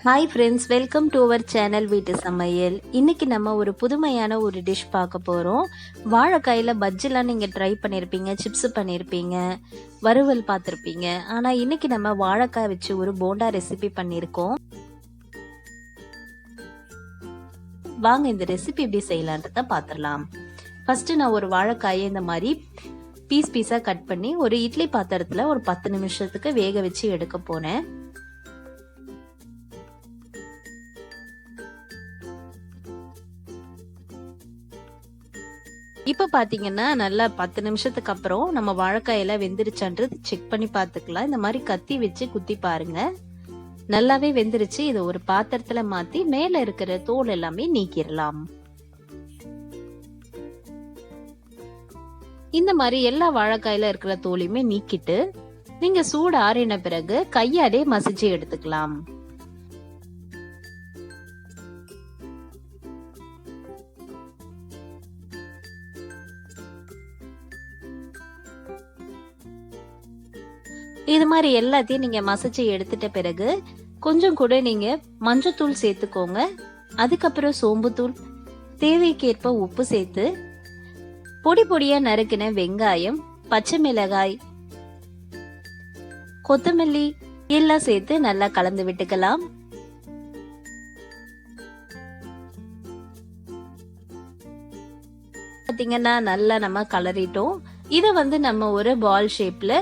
Hi friends welcome to our channel வீட்டு சமையல் இன்னைக்கு நம்ம ஒரு புதுமையான ஒரு டிஷ் பார்க்க போகிறோம் வாழைக்காயில் பஜ்ஜிலாம் நீங்கள் ட்ரை பண்ணியிருப்பீங்க சிப்ஸ் பண்ணியிருப்பீங்க வறுவல் பார்த்துருப்பீங்க. ஆனால் இன்றைக்கி நம்ம வாழைக்காய் வச்சு ஒரு போண்டா ரெசிபி பண்ணியிருக்கோம் வாங்க இந்த ரெசிபி எப்படி செய்யலான்றத பார்த்துடலாம். ஃபஸ்ட்டு நான் ஒரு வாழைக்காயை இந்த மாதிரி பீஸ் பீஸாக கட் பண்ணி ஒரு இட்லி பாத்திரத்தில் ஒரு பத்து நிமிஷத்துக்கு வேக வச்சு எடுக்க போனேன் இப்போ பார்த்தீங்கன்னா நல்லா பத்து நிமிஷத்துக்கு அப்புறம் நம்ம வாழைக்காயெல்லாம் வெந்துருச்சான்றது செக் பண்ணி பார்த்துக்கலாம் இந்த மாதிரி கத்தி வச்சு குத்தி பாருங்க. நல்லாவே வெந்துருச்சு. இதை ஒரு பாத்திரத்துல மாத்தி மேல இருக்கிற தோல் எல்லாமே நீக்கிடலாம் இந்த மாதிரி எல்லா வாழைக்காயில இருக்கிற தோலையுமே நீக்கிட்டு நீங்க சூடு ஆறின பிறகு கையாலே மசிச்சு எடுத்துக்கலாம். இது மாதிரி எல்லாத்தையும் நீங்க மசிச்சு எடுத்துட்ட பிறகு கொஞ்சம் கூட நீங்க மஞ்சத்தூள் சேர்த்துக்கோங்க. அதுக்கப்புறம் சோம்புத்தூள் தேவைக்கேற்ப உப்பு சேர்த்து பொடி பொடியா நறுக்கின வெங்காயம் பச்சை மிளகாய் கொத்தமல்லி எல்லாம் சேர்த்து நல்லா கலந்து விட்டுக்கலாம். பார்த்தீங்கன்னா நல்லா நம்ம கலரிட்டோம் இதை வந்து நம்ம ஒரு பால் ஷேப்ல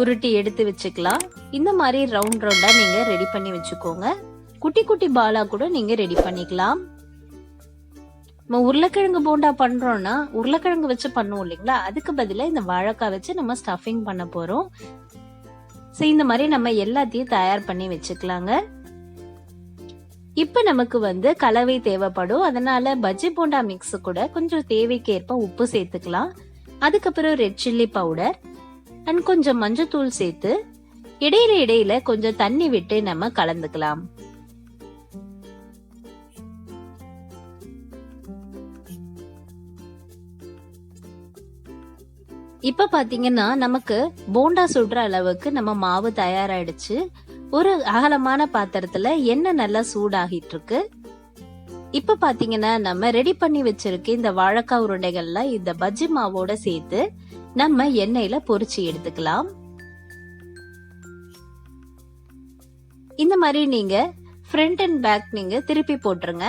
உருட்டி எடுத்து வச்சுக்கலாம். இந்த மாதிரி ரவுண்ட் ரவுண்டா நீங்க ரெடி பண்ணி வச்சுக்கோங்க. குட்டி குட்டி பாலா கூட நீங்க ரெடி பண்ணிக்கலாம். நம்ம உருளைக்கிழங்கு போண்டா பண்றோம்னா உருளைக்கிழங்கு வச்சு பண்ணுவோம் இல்லைங்களா? அதுக்கு பதிலாக இந்த வாழைக்காய் வச்சு நம்ம ஸ்டஃபிங் பண்ண போறோம். ஸோ இந்த மாதிரி நம்ம எல்லாத்தையும் தயார் பண்ணி வச்சுக்கலாங்க. இப்போ நமக்கு வந்து கலவை தேவைப்படும். அதனால பஜ்ஜி போண்டா மிக்ஸ் கூட கொஞ்சம் தேவைக்கேற்ப உப்பு சேர்த்துக்கலாம். அதுக்கப்புறம் ரெட் சில்லி பவுடர் அண்ட் கொஞ்சம் மஞ்சத்தூள் சேர்த்து இடையில இடையில கொஞ்சம் தண்ணி விட்டு நம்ம கலந்துக்கலாம். இப்ப பாத்தீங்கன்னா நமக்கு போண்டா சுடுற அளவுக்கு நம்ம மாவு தயாராயிடுச்சு. ஒரு அகலமான பாத்திரத்துல எண்ணெய் நல்லா சூடாகிட்டு இருக்கு. இப்போ பார்த்தீங்கன்னா நம்ம ரெடி பண்ணி வச்சிருக்க இந்த வாழைக்காய் உருண்டைகள்லாம் இந்த பஜ்ஜி மாவோட சேர்த்து நம்ம எண்ணெயில பொரிச்சு எடுத்துக்கலாம். இந்த மாதிரி நீங்க ஃப்ரண்ட் அண்ட் பேக் நீங்க திருப்பி போட்டுருங்க.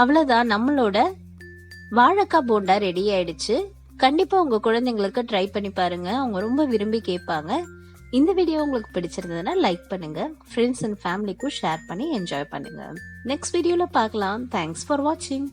அவ்வளோதான் நம்மளோட வாழைக்காய் போண்டா ரெடி ஆயிடுச்சு. கண்டிப்பா உங்க குழந்தைங்களுக்கு ட்ரை பண்ணி பாருங்க. அவங்க ரொம்ப விரும்பி கேட்பாங்க. இந்த வீடியோ உங்களுக்கு பிடிச்சிருந்ததுன்னா லைக் பண்ணுங்க. ஃப்ரெண்ட்ஸ் அண்ட் ஃபேமிலிக்கும் ஷேர் பண்ணி என்ஜாய் பண்ணுங்க. நெக்ஸ்ட் வீடியோல பார்க்கலாம். தேங்க்ஸ் ஃபார் வாட்சிங்